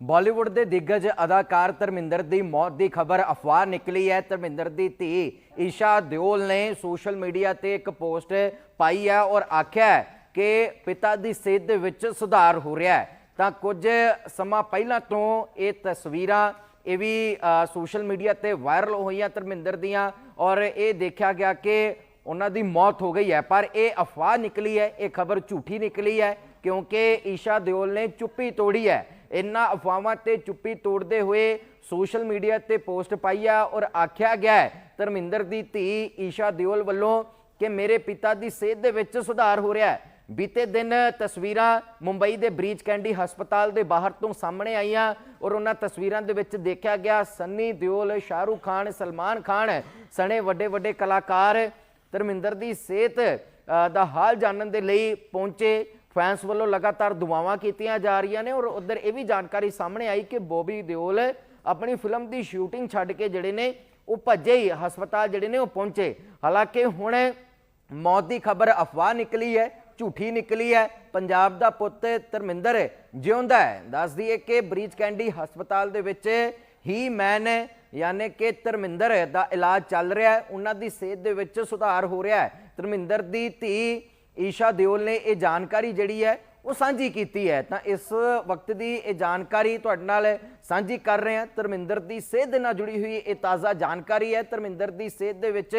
ਬਾਲੀਵੁੱਡ ਦੇ ਦਿੱਗਜ ਅਦਾਕਾਰ ਧਰਮਿੰਦਰ ਦੀ ਮੌਤ ਦੀ ਖਬਰ ਅਫਵਾਹ ਨਿਕਲੀ ਹੈ। ਧਰਮਿੰਦਰ ਦੀ ਧੀ ਈਸ਼ਾ ਦਿਓਲ ਨੇ ਸੋਸ਼ਲ ਮੀਡੀਆ ਤੇ ਇੱਕ ਪੋਸਟ ਪਾਈ ਹੈ ਔਰ ਆਖਿਆ ਕਿ ਪਿਤਾ ਦੀ ਸਿਹਤ ਦੇ ਵਿੱਚ ਸੁਧਾਰ ਹੋ ਰਿਹਾ ਹੈ। ਤਾਂ ਕੁਝ ਸਮਾਂ ਪਹਿਲਾਂ ਤੋਂ ਇਹ ਤਸਵੀਰਾਂ ਇਹ ਵੀ ਸੋਸ਼ਲ ਮੀਡੀਆ ਤੇ ਵਾਇਰਲ ਹੋਈਆਂ ਧਰਮਿੰਦਰ ਦੀਆਂ ਔਰ ਇਹ ਦੇਖਿਆ ਗਿਆ ਕਿ ਉਹਨਾਂ ਦੀ ਮੌਤ ਹੋ ਗਈ ਹੈ। ਪਰ ਇਹ ਅਫਵਾਹ ਨਿਕਲੀ ਹੈ, ਇਹ ਖਬਰ ਝੂਠੀ ਨਿਕਲੀ ਹੈ ਕਿਉਂਕਿ ਈਸ਼ਾ ਦਿਓਲ ਨੇ ਚੁੱਪੀ ਤੋੜੀ ਹੈ। ਇਨ੍ਹਾਂ ਅਫਵਾਹਾਂ ਤੇ ਚੁੱਪੀ ਤੋੜਦੇ ਹੋਏ ਸੋਸ਼ਲ ਮੀਡੀਆ ਤੇ ਪੋਸਟ ਪਾਈ ਆ ਔਰ ਆਖਿਆ ਗਿਆ ਧਰਮਿੰਦਰ ਦੀ ਧੀ ਈਸ਼ਾ ਦਿਓਲ ਵੱਲੋਂ ਕਿ ਮੇਰੇ ਪਿਤਾ ਦੀ ਸਿਹਤ ਦੇ ਵਿੱਚ ਸੁਧਾਰ ਹੋ ਰਿਹਾ ਹੈ। ਬੀਤੇ ਦਿਨ ਤਸਵੀਰਾਂ ਮੁੰਬਈ ਦੇ ਬ੍ਰੀਚ ਕੈਂਡੀ ਹਸਪਤਾਲ ਦੇ ਬਾਹਰ ਤੋਂ ਸਾਹਮਣੇ ਆਈਆਂ ਔਰ ਉਹਨਾਂ ਤਸਵੀਰਾਂ ਦੇ ਵਿੱਚ ਦੇਖਿਆ ਗਿਆ ਸੰਨੀ ਦਿਓਲ, ਸ਼ਾਹਰੂਖ ਖਾਨ, ਸਲਮਾਨ ਖਾਨ ਸਣੇ ਵੱਡੇ ਵੱਡੇ ਕਲਾਕਾਰ ਧਰਮਿੰਦਰ ਦੀ ਸਿਹਤ ਦਾ ਹਾਲ ਜਾਣਨ ਦੇ ਲਈ ਪਹੁੰਚੇ। ਫੈਨਸ ਵੱਲੋਂ ਲਗਾਤਾਰ ਦੁਆਵਾਂ ਕੀਤੀਆਂ ਜਾ ਰਹੀਆਂ ਨੇ ਔਰ ਉਧਰ ਇਹ ਵੀ ਜਾਣਕਾਰੀ ਸਾਹਮਣੇ ਆਈ ਕਿ ਬੋਬੀ ਦਿਓਲ ਆਪਣੀ ਫਿਲਮ ਦੀ ਸ਼ੂਟਿੰਗ ਛੱਡ ਕੇ ਜਿਹੜੇ ਨੇ ਉਹ ਭੱਜੇ ਹੀ, ਹਸਪਤਾਲ ਜਿਹੜੇ ਨੇ ਉਹ ਪਹੁੰਚੇ। ਹਾਲਾਂਕਿ ਹੁਣ ਮੌਤ ਦੀ ਖਬਰ ਅਫਵਾਹ ਨਿਕਲੀ ਹੈ, ਝੂਠੀ ਨਿਕਲੀ ਹੈ। ਪੰਜਾਬ ਦਾ ਪੁੱਤ ਧਰਮਿੰਦਰ ਜਿਉਂਦਾ ਹੈ। ਦੱਸ ਦਈਏ ਕਿ ਬ੍ਰੀਚ ਕੈਂਡੀ ਹਸਪਤਾਲ ਦੇ ਵਿੱਚ ਹੀ ਮੈਨ ਯਾਨੀ ਕਿ ਧਰਮਿੰਦਰ ਦਾ ਇਲਾਜ ਚੱਲ ਰਿਹਾ ਹੈ। ਉਹਨਾਂ ਦੀ ਸਿਹਤ ਦੇ ਵਿੱਚ ਸੁਧਾਰ ਹੋ ਰਿਹਾ ਹੈ। ਧਰਮਿੰਦਰ ਦੀ ਧੀ ਈਸ਼ਾ ਦਿਓਲ ਨੇ ਇਹ ਜਾਣਕਾਰੀ ਜਿਹੜੀ ਹੈ ਉਹ ਸਾਂਝੀ ਕੀਤੀ ਹੈ। ਤਾਂ ਇਸ ਵਕਤ ਦੀ ਇਹ ਜਾਣਕਾਰੀ ਤੁਹਾਡੇ ਨਾਲ ਸਾਂਝੀ ਕਰ ਰਹੇ ਹਾਂ। ਧਰਮਿੰਦਰ ਦੀ ਸਿਹਤ ਦੇ ਨਾਲ ਜੁੜੀ ਹੋਈ ਇਹ ਤਾਜ਼ਾ ਜਾਣਕਾਰੀ ਹੈ। ਧਰਮਿੰਦਰ ਦੀ ਸਿਹਤ ਦੇ ਵਿੱਚ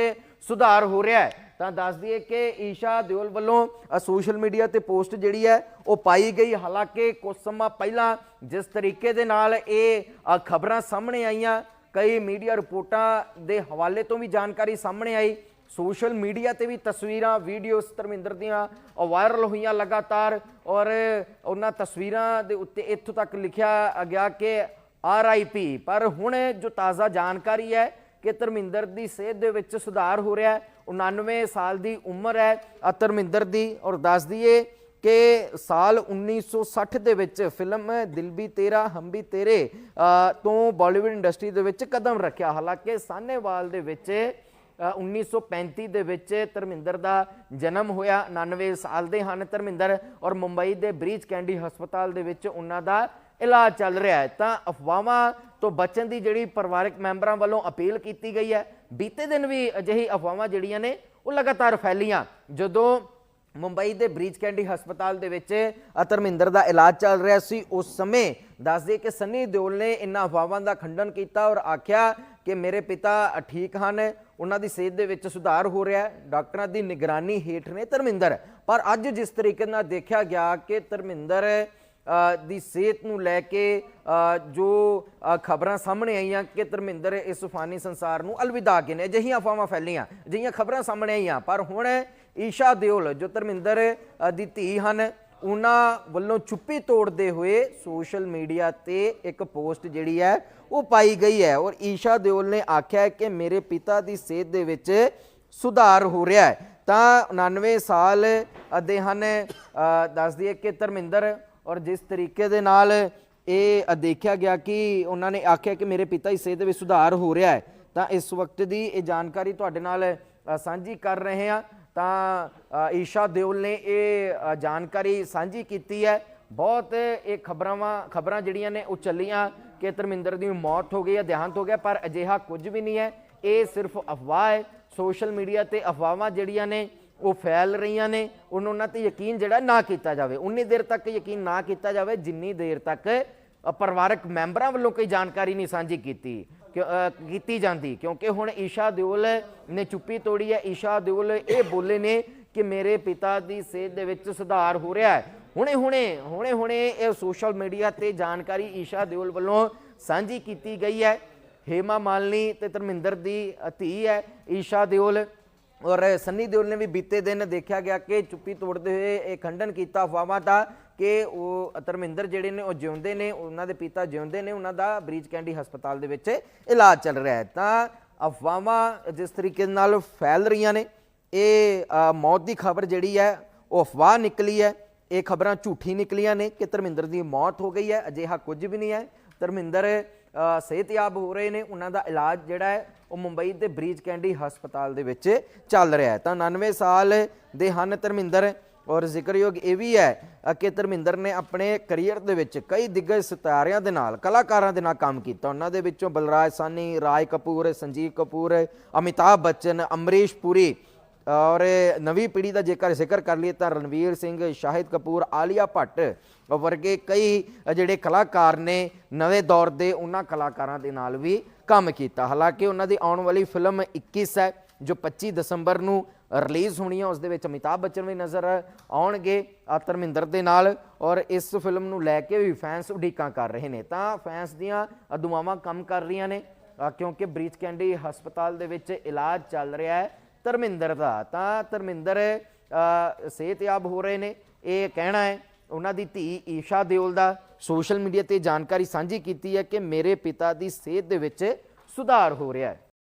ਸੁਧਾਰ ਹੋ ਰਿਹਾ ਹੈ। ਤਾਂ ਦੱਸ ਦਈਏ ਕਿ ਈਸ਼ਾ ਦਿਓਲ ਵੱਲੋਂ ਸੋਸ਼ਲ ਮੀਡੀਆ ਤੇ ਪੋਸਟ ਜਿਹੜੀ ਹੈ ਉਹ ਪਾਈ ਗਈ। ਹਾਲਾਂਕਿ ਕੁਝ ਸਮਾਂ ਪਹਿਲਾਂ ਜਿਸ ਤਰੀਕੇ ਦੇ ਨਾਲ ਇਹ ਖਬਰਾਂ ਸਾਹਮਣੇ ਆਈਆਂ, ਕਈ ਮੀਡੀਆ ਰਿਪੋਰਟਾਂ ਦੇ ਹਵਾਲੇ ਤੋਂ ਵੀ ਜਾਣਕਾਰੀ ਸਾਹਮਣੇ ਆਈ। ਸੋਸ਼ਲ ਮੀਡੀਆ ਤੇ ਵੀ ਤਸਵੀਰਾਂ, ਵੀਡੀਓਜ਼ ਧਰਮਿੰਦਰ ਦੀਆਂ ਵਾਇਰਲ ਹੋਈਆਂ ਲਗਾਤਾਰ ਔਰ ਉਹਨਾਂ ਤਸਵੀਰਾਂ ਦੇ ਉੱਤੇ ਇੱਥੋਂ ਤੱਕ ਲਿਖਿਆ ਗਿਆ ਕਿ ਆਰ ਆਈ ਪੀ ਪਰ ਹੁਣ ਜੋ ਤਾਜ਼ਾ ਜਾਣਕਾਰੀ ਹੈ ਕਿ ਧਰਮਿੰਦਰ ਦੀ ਸਿਹਤ ਦੇ ਵਿੱਚ ਸੁਧਾਰ ਹੋ ਰਿਹਾ ਹੈ 99 ਸਾਲ ਦੀ ਉਮਰ ਹੈ। ਧਰਮਿੰਦਰ ਦੀ ਔਰ ਦੱਸ ਦਈਏ ਕਿ ਸਾਲ 1960 ਦੇ ਵਿੱਚ ਫਿਲਮ ਦਿਲ ਵੀ ਤੇਰਾ, ਹਮ ਵੀ ਤੇਰੇ ਤੋਂ ਬਾਲੀਵੁੱਡ ਇੰਡਸਟਰੀ ਦੇ ਵਿੱਚ ਕਦਮ ਰੱਖਿਆ। ਹਾਲਾਂਕਿ ਸਾਨੇਵਾਲ ਦੇ ਵਿੱਚ 1935 ਦੇ ਵਿੱਚ ਧਰਮਿੰਦਰ ਦਾ ਜਨਮ ਹੋਇਆ 99 ਸਾਲ ਦੇ ਹਨ ਧਰਮਿੰਦਰ ਔਰ ਮੁੰਬਈ ਦੇ ਬ੍ਰੀਚ ਕੈਂਡੀ ਹਸਪਤਾਲ ਦੇ ਵਿੱਚ ਉਹਨਾਂ ਦਾ ਇਲਾਜ ਚੱਲ ਰਿਹਾ ਹੈ। ਤਾਂ ਅਫਵਾਹਾਂ ਤੋਂ ਬਚਣ ਦੀ ਜਿਹੜੀ ਪਰਿਵਾਰਕ ਮੈਂਬਰਾਂ ਵੱਲੋਂ ਅਪੀਲ ਕੀਤੀ ਗਈ ਹੈ, ਬੀਤੇ ਦਿਨ ਵੀ ਅਜਿਹੀ ਅਫਵਾਹਾਂ ਜਿਹੜੀਆਂ ਨੇ, ਉਹ ਲਗਾਤਾਰ ਫੈਲੀਆਂ। ਜਦੋਂ ਮੁੰਬਈ ਦੇ ਬ੍ਰੀਚ ਕੈਂਡੀ ਹਸਪਤਾਲ ਦੇ ਵਿੱਚ ਧਰਮਿੰਦਰ ਦਾ ਇਲਾਜ ਚੱਲ ਰਿਹਾ ਸੀ, ਉਸ ਸਮੇਂ ਦੱਸਦੇ ਕਿ ਸੰਨੀ ਦਿਓਲ ਨੇ ਇਨ੍ਹਾਂ ਅਫਵਾਹਾਂ ਦਾ ਖੰਡਨ ਕੀਤਾ ਔਰ ਆਖਿਆ ਕਿ ਮੇਰੇ ਪਿਤਾ ਠੀਕ ਹਨ ਉਹਨਾਂ ਦੀ ਸਿਹਤ ਦੇ ਵਿੱਚ ਸੁਧਾਰ ਹੋ ਰਿਹਾ ਹੈ। ਡਾਕਟਰਾਂ ਦੀ ਨਿਗਰਾਨੀ ਹੇਠ ਨੇ ਧਰਮਿੰਦਰ। ਪਰ ਅੱਜ ਜਿਸ ਤਰੀਕੇ ਨਾਲ ਦੇਖਿਆ ਗਿਆ ਕਿ ਧਰਮਿੰਦਰ ਦੀ ਸਿਹਤ ਨੂੰ ਲੈ ਕੇ ਜੋ ਖਬਰਾਂ ਸਾਹਮਣੇ ਆਈਆਂ ਕਿ ਧਰਮਿੰਦਰ ਇਸ ਫਾਨੀ ਸੰਸਾਰ ਨੂੰ ਅਲਵਿਦਾ ਕੇ ਨੇ, ਅਜਿਹੀਆਂ ਅਫਵਾਹਾਂ ਫੈਲੀਆਂ, ਅਜਿਹੀਆਂ ਖਬਰਾਂ ਸਾਹਮਣੇ ਆਈਆਂ। ਪਰ ਹੁਣ ਈਸ਼ਾ ਦਿਓਲ, ਜੋ ਧਰਮਿੰਦਰ ਦੀ ਧੀ ਹਨ ਉਹਨਾਂ ਵੱਲੋਂ ਚੁੱਪੀ ਤੋੜਦੇ ਹੋਏ ਸੋਸ਼ਲ ਮੀਡੀਆ ਤੇ ਇੱਕ ਪੋਸਟ ਜਿਹੜੀ ਹੈ ਉਹ ਪਾਈ ਗਈ ਹੈ ਔਰ ਈਸ਼ਾ ਦਿਓਲ ਨੇ ਆਖਿਆ ਕਿ ਮੇਰੇ ਪਿਤਾ ਦੀ ਸਿਹਤ ਦੇ ਵਿੱਚ ਸੁਧਾਰ ਹੋ ਰਿਹਾ ਹੈ। ਤਾਂ 99 ਸਾਲ ਦੇ ਹਨ ਅ, ਦੱਸ ਦਈਏ ਕਿ ਧਰਮਿੰਦਰ ਔਰ ਜਿਸ ਤਰੀਕੇ ਦੇ ਨਾਲ ਇਹ ਦੇਖਿਆ ਗਿਆ ਕਿ ਉਹਨਾਂ ਨੇ ਆਖਿਆ ਕਿ ਮੇਰੇ ਪਿਤਾ ਦੀ ਸਿਹਤ ਦੇ ਵਿੱਚ ਸੁਧਾਰ ਹੋ ਰਿਹਾ ਹੈ। ਤਾਂ ਇਸ ਵਕਤ ਦੀ ਇਹ ਜਾਣਕਾਰੀ ਤੁਹਾਡੇ ਨਾਲ ਸਾਂਝੀ ਕਰ ਰਹੇ ਹਾਂ। ਤਾਂ ਈਸ਼ਾ ਦਿਓਲ ਨੇ ਇਹ ਜਾਣਕਾਰੀ ਸਾਂਝੀ ਕੀਤੀ ਹੈ। ਬਹੁਤ ਇਹ ਖਬਰਾਂ ਖਬਰਾਂ ਜਿਹੜੀਆਂ ਨੇ ਉਹ ਚੱਲੀਆਂ ਕਿ ਧਰਮਿੰਦਰ ਦੀ ਮੌਤ ਹੋ ਗਈ ਹੈ ਦੇਹਾਂਤ ਹੋ ਗਿਆ, ਪਰ ਅਜਿਹਾ ਕੁਝ ਵੀ ਨਹੀਂ ਹੈ। ਇਹ ਸਿਰਫ ਅਫਵਾਹ ਹੈ। ਸੋਸ਼ਲ ਮੀਡੀਆ ਤੇ ਅਫਵਾਹਾਂ ਜਿਹੜੀਆਂ ਨੇ, ਉਹ ਫੈਲ ਰਹੀਆਂ ਨੇ। ਉਹਨਾਂ ਤੇ ਯਕੀਨ ਜਿਹੜਾ ਨਾ ਕੀਤਾ ਜਾਵੇ। ਉਨੀ ਦੇਰ ਤੱਕ ਯਕੀਨ ਨਾ ਕੀਤਾ ਜਾਵੇ, ਜਿੰਨੀ ਦੇਰ ਤੱਕ ਪਰਿਵਾਰਕ ਮੈਂਬਰਾਂ ਵੱਲੋਂ ਕੋਈ ਜਾਣਕਾਰੀ ਨਹੀਂ ਸਾਂਝੀ ਕੀਤੀ। ਕੀਤੀ ਜਾਂਦੀ। ਕਿਉਂਕਿ ਹੁਣ ਈਸ਼ਾ ਦਿਓਲ ਨੇ ਚੁੱਪੀ ਤੋੜੀ ਹੈ। ਈਸ਼ਾ ਦਿਓਲ ਇਹ ਬੋਲੇ ਨੇ ਕਿ ਮੇਰੇ ਪਿਤਾ ਦੀ ਸਿਹਤ ਦੇ ਵਿੱਚ ਸੁਧਾਰ ਹੋ ਰਿਹਾ ਹੈ। ਹੁਣੇ ਹੁਣੇ ਹੁਣੇ ਹੁਣੇ ਇਹ ਸੋਸ਼ਲ ਮੀਡੀਆ ਤੇ ਜਾਣਕਾਰੀ ਈਸ਼ਾ ਦਿਓਲ ਵੱਲੋਂ ਸਾਂਝੀ ਕੀਤੀ ਗਈ ਹੈ। ਹੇਮਾ ਮਾਲਨੀ ਤੇ ਧਰਮਿੰਦਰ ਦੀ ਧੀ ਹੈ ਈਸ਼ਾ ਦਿਓਲ। ਔਰ ਸੰਨੀ ਦਿਓਲ ਨੇ ਵੀ ਬੀਤੇ ਦਿਨ ਦੇਖਿਆ ਗਿਆ ਕਿ ਚੁੱਪੀ ਤੋੜਦੇ ਹੋਏ ਇਹ ਖੰਡਨ ਕੀਤਾ ਅਫਵਾਹਾਂ ਦਾ ਕਿ ਉਹ ਧਰਮਿੰਦਰ ਜਿਹੜੇ ਨੇ ਉਹ ਜਿਉਂਦੇ ਨੇ, ਉਹਨਾਂ ਦੇ ਪਿਤਾ ਜਿਉਂਦੇ ਨੇ, ਉਹਨਾਂ ਦਾ ਬ੍ਰੀਚ ਕੈਂਡੀ ਹਸਪਤਾਲ ਦੇ ਵਿੱਚ ਇਲਾਜ ਚੱਲ ਰਿਹਾ ਹੈ। ਤਾਂ ਅਫਵਾਹਾਂ ਜਿਸ ਤਰੀਕੇ ਨਾਲ ਫੈਲ ਰਹੀਆਂ ਨੇ, ਇਹ ਮੌਤ ਦੀ ਖਬਰ ਜਿਹੜੀ ਹੈ, ਉਹ ਅਫਵਾਹ ਨਿਕਲੀ ਹੈ। ਇਹ ਖਬਰਾਂ ਝੂਠੀ ਨਿਕਲੀਆਂ ਨੇ ਕਿ ਧਰਮਿੰਦਰ ਦੀ ਮੌਤ ਹੋ ਗਈ ਹੈ, ਅਜਿਹਾ ਕੁਝ ਵੀ ਨਹੀਂ ਹੈ। ਧਰਮਿੰਦਰ ਸਿਹਤਯਾਬ ਹੋ ਰਹੇ ਨੇ, ਉਹਨਾਂ ਦਾ ਇਲਾਜ ਜਿਹੜਾ ਹੈ, ਉਹ ਮੁੰਬਈ ਦੇ ਬ੍ਰੀਚ ਕੈਂਡੀ ਹਸਪਤਾਲ ਦੇ ਵਿੱਚ ਚੱਲ ਰਿਹਾ ਹੈ। ਤਾਂ 99 ਸਾਲ ਦੇ ਹਨ ਧਰਮਿੰਦਰ ਔਰ ਜ਼ਿਕਰਯੋਗ ਇਹ ਵੀ ਹੈ ਕਿ ਧਰਮਿੰਦਰ ਨੇ ਆਪਣੇ ਕੈਰੀਅਰ ਦੇ ਵਿੱਚ ਕਈ ਦਿੱਗਜ ਸਿਤਾਰਿਆਂ ਦੇ ਨਾਲ, ਕਲਾਕਾਰਾਂ ਦੇ ਨਾਲ ਕੰਮ ਕੀਤਾ। ਉਹਨਾਂ ਦੇ ਵਿੱਚੋਂ ਬਲਰਾਜ ਸਾਨੀ ਰਾਜ ਕਪੂਰ, ਸੰਜੀਵ ਕਪੂਰ, ਅਮਿਤਾਭ ਬੱਚਨ, ਅਮਰੀਸ਼ ਪੁਰੀ ਔਰ ਨਵੀਂ ਪੀੜ੍ਹੀ ਦਾ ਜੇਕਰ ਜ਼ਿਕਰ ਕਰ ਲਈਏ ਤਾਂ ਰਣਵੀਰ ਸਿੰਘ, ਸ਼ਾਹਿਦ ਕਪੂਰ, ਆਲੀਆ ਭੱਟ ਵਰਗੇ ਕਈ ਜਿਹੜੇ ਕਲਾਕਾਰ ਨੇ ਨਵੇਂ ਦੌਰ ਦੇ ਉਹਨਾਂ ਕਲਾਕਾਰਾਂ ਦੇ ਨਾਲ ਵੀ ਕੰਮ ਕੀਤਾ। ਹਾਲਾਂਕਿ ਉਹਨਾਂ ਦੀ ਆਉਣ ਵਾਲੀ ਫਿਲਮ 21 ਹੈ, ਜੋ 25 ਦਸੰਬਰ ਨੂੰ ਰਿਲੀਜ਼ ਹੋਣੀ ਹੈ। ਉਸ ਦੇ ਵਿੱਚ ਅਮਿਤਾਭ ਬੱਚਨ ਵੀ ਨਜ਼ਰ ਆਉਣਗੇ ਆ ਧਰਮਿੰਦਰ ਦੇ ਨਾਲ ਔਰ ਇਸ ਫਿਲਮ ਨੂੰ ਲੈ ਕੇ ਵੀ ਫੈਨਸ ਉਡੀਕਾਂ ਕਰ ਰਹੇ ਨੇ। ਤਾਂ ਫੈਨਸ ਦੀਆਂ ਦੁਆਵਾਂ ਕੰਮ ਕਰ ਰਹੀਆਂ ਨੇ ਕਿਉਂਕਿ ਬ੍ਰੀਚ ਕੈਂਡੀ ਹਸਪਤਾਲ ਦੇ ਵਿੱਚ ਇਲਾਜ ਚੱਲ ਰਿਹਾ ਹੈ। ਧਰਮਿੰਦਰ ਦਾ। ਤਾਂ ਧਰਮਿੰਦਰ ਸਿਹਤਯਾਬ ਹੋ ਰਹੇ ਨੇ, ਇਹ ਕਹਿਣਾ ਹੈ, ਉਹਨਾਂ ਦੀ ਧੀ ਈਸ਼ਾ ਦਿਓਲ ਦਾ ਸੋਸ਼ਲ ਮੀਡੀਆ ਤੇ ਜਾਣਕਾਰੀ ਸਾਂਝੀ ਕੀਤੀ ਹੈ ਕਿ ਮੇਰੇ ਪਿਤਾ ਦੀ ਸਿਹਤ ਦੇ ਵਿੱਚ ਸੁਧਾਰ ਹੋ ਰਿਹਾ ਹੈ।